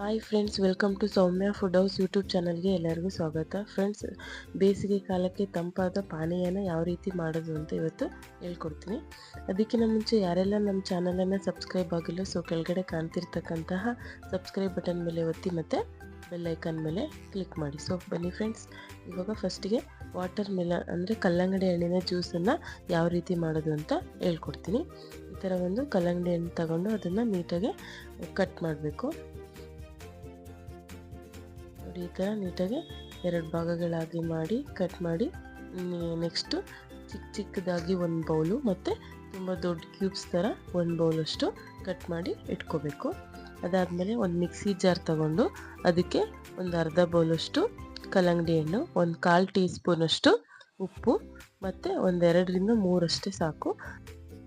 Hi friends welcome to Soumya food house YouTube ಚಾನಲ್ಗೆ ಎಲ್ಲರಿಗೂ ಸ್ವಾಗತ. ಫ್ರೆಂಡ್ಸ್ ಬೇಸಿಗೆ ಕಾಲಕ್ಕೆ ತಂಪಾದ ಪಾನೀಯನ ಯಾವ ರೀತಿ ಮಾಡೋದು ಅಂತ ಇವತ್ತು ಹೇಳ್ಕೊಡ್ತೀನಿ. ಅದಕ್ಕಿಂತ ಮುಂಚೆ ಯಾರೆಲ್ಲ ನಮ್ಮ ಚಾನಲನ್ನು ಸಬ್ಸ್ಕ್ರೈಬ್ ಆಗಿಲ್ಲ ಸೊ ಕೆಳಗಡೆ ಕಾಣ್ತಿರ್ತಕ್ಕಂತಹ ಸಬ್ಸ್ಕ್ರೈಬ್ ಬಟನ್ ಮೇಲೆ ಒತ್ತಿ ಮತ್ತು ಬೆಲ್ಲೈಕನ್ ಮೇಲೆ ಕ್ಲಿಕ್ ಮಾಡಿ. ಸೊ ಬನ್ನಿ ಫ್ರೆಂಡ್ಸ್ ಇವಾಗ ಫಸ್ಟಿಗೆ ವಾಟರ್ ಮೆಲನ್ ಅಂದರೆ ಕಲ್ಲಂಗಡಿ ಹಣ್ಣಿನ ಜ್ಯೂಸನ್ನು ಯಾವ ರೀತಿ ಮಾಡೋದು ಅಂತ ಹೇಳ್ಕೊಡ್ತೀನಿ. ಈ ಥರ ಒಂದು ಕಲ್ಲಂಗಡಿ ಹಣ್ಣು ತಗೊಂಡು ಅದನ್ನು ನೀಟಾಗಿ ಕಟ್ ಮಾಡಬೇಕು. ನೋಡಿ ಈ ಥರ ನೀಟಾಗಿ ಎರಡು ಭಾಗಗಳಾಗಿ ಮಾಡಿ ಕಟ್ ಮಾಡಿ ನೆಕ್ಸ್ಟು ಚಿಕ್ಕ ಚಿಕ್ಕದಾಗಿ ಒಂದು ಬೌಲು ಮತ್ತು ತುಂಬ ದೊಡ್ಡ ಕ್ಯೂಬ್ಸ್ ಥರ ಒಂದು ಬೌಲಷ್ಟು ಕಟ್ ಮಾಡಿ ಇಟ್ಕೋಬೇಕು. ಅದಾದಮೇಲೆ ಒಂದು ಮಿಕ್ಸಿ ಜಾರ್ ತಗೊಂಡು ಅದಕ್ಕೆ ಒಂದು ಅರ್ಧ ಬೌಲಷ್ಟು ಕಲ್ಲಂಗಡಿ ಹಣ್ಣು, ಒಂದು ಕಾಲು ಟೀ ಸ್ಪೂನಷ್ಟು ಉಪ್ಪು ಮತ್ತು ಒಂದೆರಡರಿಂದ ಮೂರಷ್ಟೇ ಸಾಕು.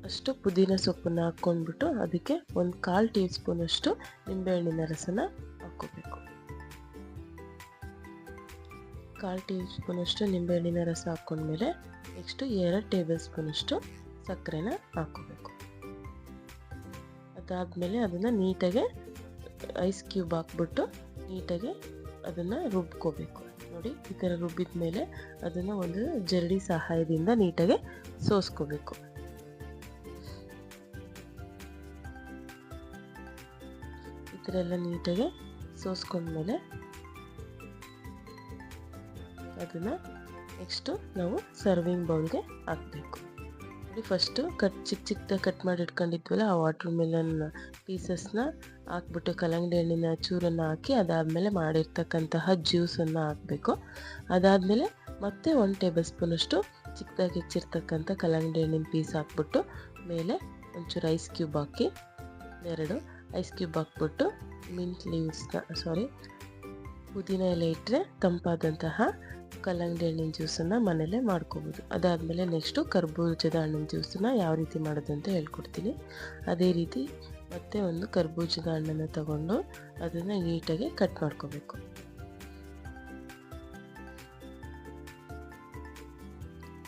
ಅಷ್ಟು ಪುದೀನ ಸೊಪ್ಪನ್ನು ಹಾಕ್ಕೊಂಡ್ಬಿಟ್ಟು ಅದಕ್ಕೆ ಒಂದು ಕಾಲು ಟೀ ಸ್ಪೂನಷ್ಟು ನಿಂಬೆಹಣ್ಣಿನ ರಸನ ಹಾಕ್ಕೋಬೇಕು. ಕಾಲು ಟೀ ಸ್ಪೂನಷ್ಟು ನಿಂಬೆಹಣ್ಣಿನ ರಸ ಹಾಕ್ಕೊಂಡ್ಮೇಲೆ ನೆಕ್ಸ್ಟು ಎರಡು ಟೇಬಲ್ ಸ್ಪೂನಷ್ಟು ಸಕ್ಕರೆನ ಹಾಕ್ಕೋಬೇಕು. ಅದಾದಮೇಲೆ ಅದನ್ನು ನೀಟಾಗಿ ಐಸ್ ಕ್ಯೂಬ್ ಹಾಕ್ಬಿಟ್ಟು ನೀಟಾಗಿ ಅದನ್ನು ರುಬ್ಕೋಬೇಕು. ನೋಡಿ, ಈ ಥರ ರುಬ್ಬಿದ ಮೇಲೆ ಅದನ್ನು ಒಂದು ಜರಡಿ ಸಹಾಯದಿಂದ ನೀಟಾಗಿ ಸೋಸ್ಕೋಬೇಕು. ಈ ಥರ ಎಲ್ಲ ನೀಟಾಗೆ ಸೋಸ್ಕೊಂಡ್ಮೇಲೆ ಅದನ್ನು ನೆಕ್ಸ್ಟು ನಾವು ಸರ್ವಿಂಗ್ ಬೌಲ್ಗೆ ಹಾಕಬೇಕು. ನೋಡಿ ಫಸ್ಟು ಕಟ್ ಚಿಕ್ಕ ಚಿಕ್ಕದಾಗಿ ಕಟ್ ಮಾಡಿ ಇಟ್ಕೊಂಡಿದ್ವಲ್ಲ, ಆ ವಾಟರ್ ಮೆಲನ್ ಪೀಸಸ್ನ ಹಾಕ್ಬಿಟ್ಟು ಕಲ್ಲಂಗಡಿ ಹಣ್ಣಿನ ಚೂರನ್ನು ಹಾಕಿ, ಅದಾದಮೇಲೆ ಮಾಡಿರ್ತಕ್ಕಂತಹ ಜ್ಯೂಸನ್ನು ಹಾಕಬೇಕು. ಅದಾದಮೇಲೆ ಮತ್ತೆ ಒಂದು ಟೇಬಲ್ ಸ್ಪೂನಷ್ಟು ಚಿಕ್ಕದಾಗಿ ಹೆಚ್ಚಿರ್ತಕ್ಕಂಥ ಕಲ್ಲಂಗಡಿ ಹಣ್ಣಿನ ಪೀಸ್ ಹಾಕ್ಬಿಟ್ಟು, ಮೇಲೆ ಒಂಚೂರು ಐಸ್ ಕ್ಯೂಬ್ ಹಾಕಿ ಎರಡು ಐಸ್ ಕ್ಯೂಬ್ ಹಾಕ್ಬಿಟ್ಟು ಮಿಂಟ್ ಲೀವ್ಸ್ನ ಸಾರಿ ಪುದೀನ ಎಲೆ ಇಟ್ಟರೆ ತಂಪಾದಂತಹ ಕಲ್ಲಂಗಡಿ ಹಣ್ಣಿನ ಜ್ಯೂಸನ್ನು ಮನೇಲೇ ಮಾಡ್ಕೋಬೋದು. ಅದಾದಮೇಲೆ ನೆಕ್ಸ್ಟು ಕರ್ಬೂಜದ ಹಣ್ಣಿನ ಜ್ಯೂಸನ್ನು ಯಾವ ರೀತಿ ಮಾಡೋದು ಅಂತ ಹೇಳ್ಕೊಡ್ತೀನಿ. ಅದೇ ರೀತಿ ಮತ್ತೆ ಒಂದು ಕರ್ಬೂಜದ ಹಣ್ಣನ್ನು ತಗೊಂಡು ಅದನ್ನು ನೀಟಾಗಿ ಕಟ್ ಮಾಡ್ಕೋಬೇಕು.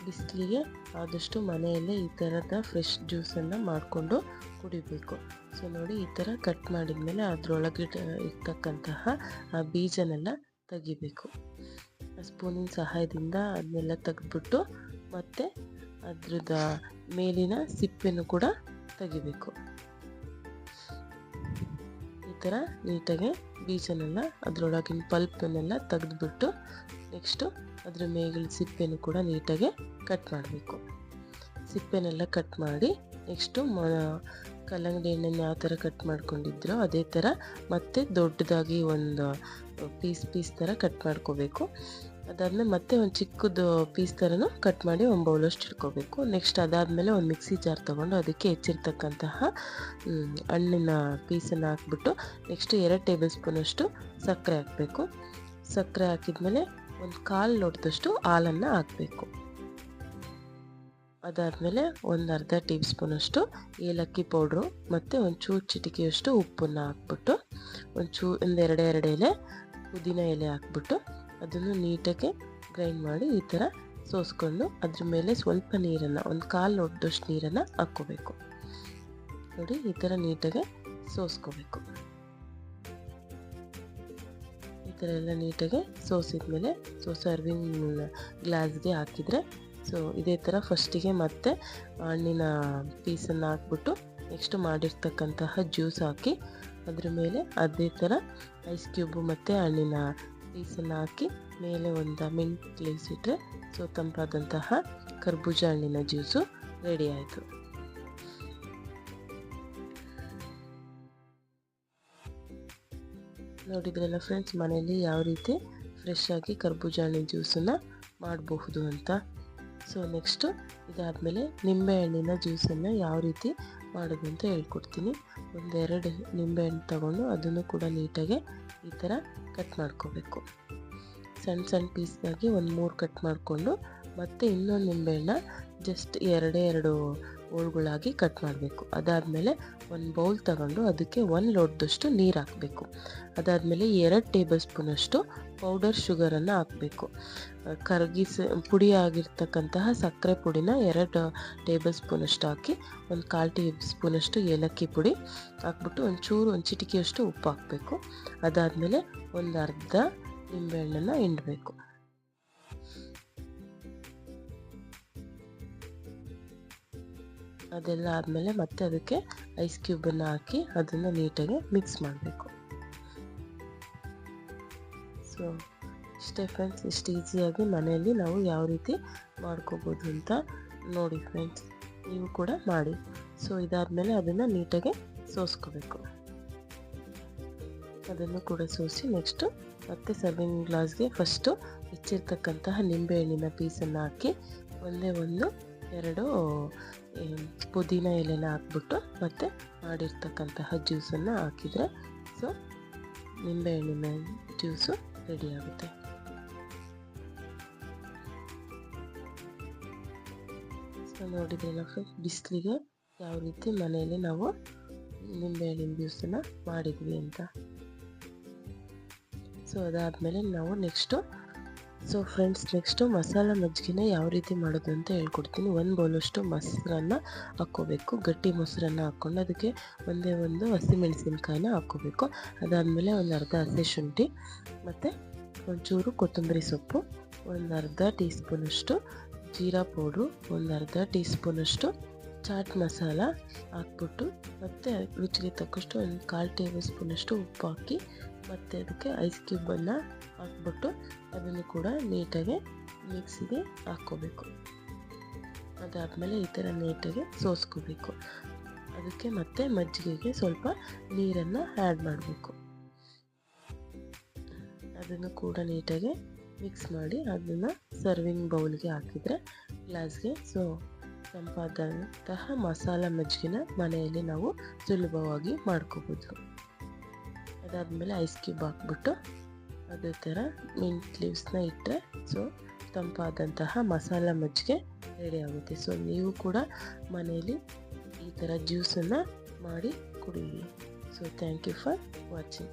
ಬಿಸಿಲಿಗೆ ಆದಷ್ಟು ಮನೆಯಲ್ಲೇ ಈ ಥರದ ಫ್ರೆಶ್ ಜ್ಯೂಸನ್ನು ಮಾಡಿಕೊಂಡು ಕುಡಿಬೇಕು. ಸೊ ನೋಡಿ ಈ ಥರ ಕಟ್ ಮಾಡಿದ್ಮೇಲೆ ಅದರೊಳಗೆ ಇರ್ತಕ್ಕಂತಹ, ಆ, ಬೀಜನೆಲ್ಲ ತೆಗಿಬೇಕು. ಸ್ಪೂನಿನ ಸಹಾಯದಿಂದ ಅದನ್ನೆಲ್ಲ ತೆಗೆದ್ಬಿಟ್ಟು ಮತ್ತು ಅದ್ರದ ಮೇಲಿನ ಸಿಪ್ಪೆನೂ ಕೂಡ ತೆಗಿಬೇಕು. ಈ ಥರ ನೀಟಾಗಿ ಬೀಜನೆಲ್ಲ ಅದರೊಳಗಿನ ಪಲ್ಪನ್ನೆಲ್ಲ ತೆಗೆದ್ಬಿಟ್ಟು ನೆಕ್ಸ್ಟು ಅದ್ರ ಮೇಗಿನ ಸಿಪ್ಪೆನೂ ಕೂಡ ನೀಟಾಗಿ ಕಟ್ ಮಾಡಬೇಕು. ಸಿಪ್ಪೆನೆಲ್ಲ ಕಟ್ ಮಾಡಿ ನೆಕ್ಸ್ಟು ಮ ಕಲ್ಲಂಗಡಿ ಹಣ್ಣನ್ನು ಯಾವ ಥರ ಕಟ್ ಮಾಡ್ಕೊಂಡಿದ್ರೋ ಅದೇ ಥರ ಮತ್ತೆ ದೊಡ್ಡದಾಗಿ ಒಂದು ಪೀಸ್ ಪೀಸ್ ಥರ ಕಟ್ ಮಾಡ್ಕೋಬೇಕು. ಅದಾದಮೇಲೆ ಮತ್ತೆ ಒಂದು ಚಿಕ್ಕದು ಪೀಸ್ ಥರನೂ ಕಟ್ ಮಾಡಿ ಒಂದು ಬೌಲಷ್ಟು ಇಟ್ಕೋಬೇಕು. ನೆಕ್ಸ್ಟ್ ಅದಾದಮೇಲೆ ಒಂದು ಮಿಕ್ಸಿ ಜಾರ್ ತೊಗೊಂಡು ಅದಕ್ಕೆ ಹೆಚ್ಚಿರ್ತಕ್ಕಂತಹ ಹಣ್ಣಿನ ಪೀಸನ್ನು ಹಾಕ್ಬಿಟ್ಟು ನೆಕ್ಸ್ಟ್ ಎರಡು ಟೇಬಲ್ ಸ್ಪೂನಷ್ಟು ಸಕ್ಕರೆ ಹಾಕಬೇಕು. ಸಕ್ಕರೆ ಹಾಕಿದ್ಮೇಲೆ ಒಂದು ಕಾಲು ಲೋಟದಷ್ಟು ಹಾಲನ್ನು ಹಾಕಬೇಕು. ಅದಾದಮೇಲೆ ಒಂದು ಅರ್ಧ ಟೀ ಸ್ಪೂನಷ್ಟು ಏಲಕ್ಕಿ ಪೌಡ್ರು ಮತ್ತು ಒಂಚೂರು ಚಿಟಿಕೆಯಷ್ಟು ಉಪ್ಪನ್ನು ಹಾಕ್ಬಿಟ್ಟು ಒಂಚೂ ಒಂದು ಎರಡೇ ಎರಡು ಎಲೆ, ಪುದೀನ ಎಲೆ ಹಾಕ್ಬಿಟ್ಟು ಅದನ್ನು ನೀಟಾಗಿ ಗ್ರೈಂಡ್ ಮಾಡಿ ಈ ಥರ ಸೋಸ್ಕೊಂಡು ಅದ್ರ ಮೇಲೆ ಸ್ವಲ್ಪ ನೀರನ್ನು, ಒಂದು ಕಾಲು ಲೋಟದಷ್ಟು ನೀರನ್ನು ಹಾಕ್ಕೋಬೇಕು. ನೋಡಿ, ಈ ಥರ ನೀಟಾಗೆ ಸೋಸ್ಕೋಬೇಕು. ಈ ಥರ ಎಲ್ಲ ನೀಟಾಗಿ ಸೋಸಿದ್ಮೇಲೆ, ಸೊ ಸರ್ವಿಂಗ್ ಗ್ಲಾಸ್ಗೆ ಹಾಕಿದರೆ ಸೊ ಇದೇ ಥರ ಫಸ್ಟಿಗೆ ಮತ್ತೆ ಹಣ್ಣಿನ ಪೀಸನ್ನು ಹಾಕ್ಬಿಟ್ಟು ನೆಕ್ಸ್ಟ್ ಮಾಡಿರ್ತಕ್ಕಂತಹ ಜ್ಯೂಸ್ ಹಾಕಿ, ಅದ್ರ ಮೇಲೆ ಅದೇ ಥರ ಐಸ್ ಕ್ಯೂಬು ಮತ್ತು ಹಣ್ಣಿನ ಪೀಸನ್ನು ಹಾಕಿ, ಮೇಲೆ ಒಂದು ಮಿಂಟ್ ಇಟ್ಟರೆ ಸೊ ತಂಪಾದಂತಹ ಕರ್ಬೂಜ ಹಣ್ಣಿನ ಜ್ಯೂಸು ರೆಡಿ ಆಯಿತು. ನೋಡಿದ್ರಲ್ಲ ಫ್ರೆಂಡ್ಸ್ ಮನೆಯಲ್ಲಿ ಯಾವ ರೀತಿ ಫ್ರೆಶ್ ಆಗಿ ಕರ್ಬೂಜ ಹಣ್ಣಿನ ಜ್ಯೂಸನ್ನು ಮಾಡಬಹುದು ಅಂತ ಸೊ ನೆಕ್ಸ್ಟು ಇದಾದಮೇಲೆ ನಿಂಬೆಹಣ್ಣಿನ ಜ್ಯೂಸನ್ನು ಯಾವ ರೀತಿ ಮಾಡೋದು ಅಂತ ಹೇಳ್ಕೊಡ್ತೀನಿ. ಒಂದೆರಡು ನಿಂಬೆಹಣ್ಣು ತಗೊಂಡು ಅದನ್ನು ಕೂಡ ನೀಟಾಗಿ ಈ ಥರ ಕಟ್ ಮಾಡ್ಕೋಬೇಕು. ಸಣ್ಣ ಸಣ್ಣ ಪೀಸ್ನಾಗಿ ಒಂದು ಮೂರು ಕಟ್ ಮಾಡಿಕೊಂಡು ಮತ್ತು ಇನ್ನೊಂದು ನಿಂಬೆಹಣ್ಣ ಜಸ್ಟ್ ಎರಡೇ ಎರಡು ಹೋಳುಗಳಾಗಿ ಕಟ್ ಮಾಡಬೇಕು. ಅದಾದಮೇಲೆ ಒಂದು ಬೌಲ್ ತಗೊಂಡು ಅದಕ್ಕೆ ಒಂದು ಲೋಟದಷ್ಟು ನೀರು ಹಾಕಬೇಕು. ಅದಾದಮೇಲೆ ಎರಡು ಟೇಬಲ್ ಸ್ಪೂನಷ್ಟು ಪೌಡರ್ ಶುಗರನ್ನು ಹಾಕಬೇಕು. ಕರಗಿಸಿ, ಪುಡಿ ಆಗಿರ್ತಕ್ಕಂತಹ ಸಕ್ಕರೆ ಪುಡಿನ ಎರಡು ಟೇಬಲ್ ಸ್ಪೂನಷ್ಟು ಹಾಕಿ, ಒಂದು ಕಾಲು ಟೀ ಸ್ಪೂನಷ್ಟು ಏಲಕ್ಕಿ ಪುಡಿ ಹಾಕ್ಬಿಟ್ಟು ಒಂಚೂರು, ಒಂದು ಚಿಟಿಕೆಯಷ್ಟು ಉಪ್ಪು ಹಾಕಬೇಕು. ಅದಾದಮೇಲೆ ಒಂದು ಅರ್ಧ ನಿಂಬೆಹಣ್ಣನ್ನು ಹಿಂಡಬೇಕು. ಅದೆಲ್ಲ ಆದಮೇಲೆ ಮತ್ತೆ ಅದಕ್ಕೆ ಐಸ್ ಕ್ಯೂಬನ್ನು ಹಾಕಿ ಅದನ್ನು ನೀಟಾಗಿ ಮಿಕ್ಸ್ ಮಾಡಬೇಕು. ಸೊ ಇಷ್ಟೇ ಫ್ರೆಂಡ್ಸ್ ಇಷ್ಟು ಈಸಿಯಾಗಿ ಮನೆಯಲ್ಲಿ ನಾವು ಯಾವ ರೀತಿ ಮಾಡ್ಕೋಬೋದು ಅಂತ ನೋಡಿ ಫ್ರೆಂಡ್ಸ್ ನೀವು ಕೂಡ ಮಾಡಿ. ಸೊ ಇದಾದಮೇಲೆ ಅದನ್ನು ನೀಟಾಗಿ ಸೋಸ್ಕೋಬೇಕು. ಅದನ್ನು ಕೂಡ ಸೋಸಿ ನೆಕ್ಸ್ಟು ಮತ್ತೆ ಸರ್ವಿಂಗ್ ಗ್ಲಾಸ್ಗೆ ಫಸ್ಟು ಹೆಚ್ಚಿರ್ತಕ್ಕಂತಹ ನಿಂಬೆಹಣ್ಣಿನ ಪೀಸನ್ನು ಹಾಕಿ, ಒಂದೇ ಒಂದು, ಎರಡು ಪುದೀನ ಎಲೆನ ಹಾಕ್ಬಿಟ್ಟು ಮತ್ತು ಮಾಡಿರ್ತಕ್ಕಂತಹ ಜ್ಯೂಸನ್ನು ಹಾಕಿದರೆ ಸೊ ನಿಂಬೆಹಣ್ಣಿನ ಜ್ಯೂಸು ರೆಡಿಯಾಗುತ್ತೆ ಸೊ ನೋಡಿದ್ರಲ್ಲ ಫ್ರೆಂಡ್ಸ್ ಬಿಸಿಲಿಗೆ ಯಾವ ರೀತಿ ಮನೆಯಲ್ಲಿ ನಾವು ನಿಂಬೆಹಣ್ಣಿನ ಜ್ಯೂಸನ್ನು ಮಾಡಿದ್ವಿ ಅಂತ. ಸೊ ಅದಾದಮೇಲೆ ನಾವು next so friends next masala ಮಜ್ಜಿಗೆನ ಯಾವ ರೀತಿ ಮಾಡೋದು ಅಂತ ಹೇಳ್ಕೊಡ್ತೀನಿ. ಒಂದು ಬೌಲಷ್ಟು ಮೊಸರನ್ನ ಹಾಕ್ಕೋಬೇಕು. ಗಟ್ಟಿ ಮೊಸರನ್ನ ಹಾಕ್ಕೊಂಡು ಅದಕ್ಕೆ ಒಂದೇ ಒಂದು ಹಸಿಮೆಣಸಿನ್ಕಾಯಿನ ಹಾಕ್ಕೋಬೇಕು. ಅದಾದಮೇಲೆ ಒಂದು ಅರ್ಧ ಹಸಿ ಶುಂಠಿ ಮತ್ತು ಒಂಚೂರು ಕೊತ್ತಂಬರಿ ಸೊಪ್ಪು, ಒಂದು ಅರ್ಧ ಟೀ ಸ್ಪೂನಷ್ಟು ಜೀರಾ ಪೌಡ್ರು, ಒಂದು ಅರ್ಧ ಟೀ ಸ್ಪೂನಷ್ಟು ಚಾಟ್ ಮಸಾಲ ಹಾಕ್ಬಿಟ್ಟು ಮತ್ತು ರುಚಿಗೆ ತಕ್ಕಷ್ಟು ಒಂದು ಕಾಲು ಟೇಬಲ್ ಸ್ಪೂನಷ್ಟು ಉಪ್ಪು ಹಾಕಿ ಮತ್ತು ಅದಕ್ಕೆ ಐಸ್ ಕ್ಯೂಬನ್ನು ಹಾಕ್ಬಿಟ್ಟು ಅದನ್ನು ಕೂಡ ನೀಟಾಗಿ ಮಿಕ್ಸಿಗೆ ಹಾಕ್ಕೋಬೇಕು. ಅದಾದಮೇಲೆ ಈ ಥರ ನೀಟಾಗಿ ಸೋಸ್ಕೋಬೇಕು. ಅದಕ್ಕೆ ಮತ್ತೆ ಮಜ್ಜಿಗೆಗೆ ಸ್ವಲ್ಪ ನೀರನ್ನು ಆ್ಯಡ್ ಮಾಡಬೇಕು. ಅದನ್ನು ಕೂಡ ನೀಟಾಗಿ ಮಿಕ್ಸ್ ಮಾಡಿ ಅದನ್ನು ಸರ್ವಿಂಗ್ ಬೌಲ್ಗೆ ಹಾಕಿದರೆ ಗ್ಲಾಸ್ಗೆ ಸೊ ತಂಪಾದಂತಹ ಮಸಾಲ ಮಜ್ಜಿಗೆನ ಮನೆಯಲ್ಲಿ ನಾವು ಸುಲಭವಾಗಿ ಮಾಡ್ಕೋಬೋದು. ಅದಾದಮೇಲೆ ಐಸ್ ಕ್ಯೂಬ್ ಹಾಕ್ಬಿಟ್ಟು ಅದೇ ಥರ ಮಿಂಟ್ ಲೀವ್ಸ್ನ ಇಟ್ಟರೆ ಸೊ ತಂಪಾದಂತಹ ಮಸಾಲ ಮಜ್ಜಿಗೆ ರೆಡಿ ಆಗುತ್ತೆ. ಸೊ ನೀವು ಕೂಡ ಮನೆಯಲ್ಲಿ ಈ ಥರ ಜ್ಯೂಸನ್ನು ಮಾಡಿ ಕುಡೀರಿ so thank you for watching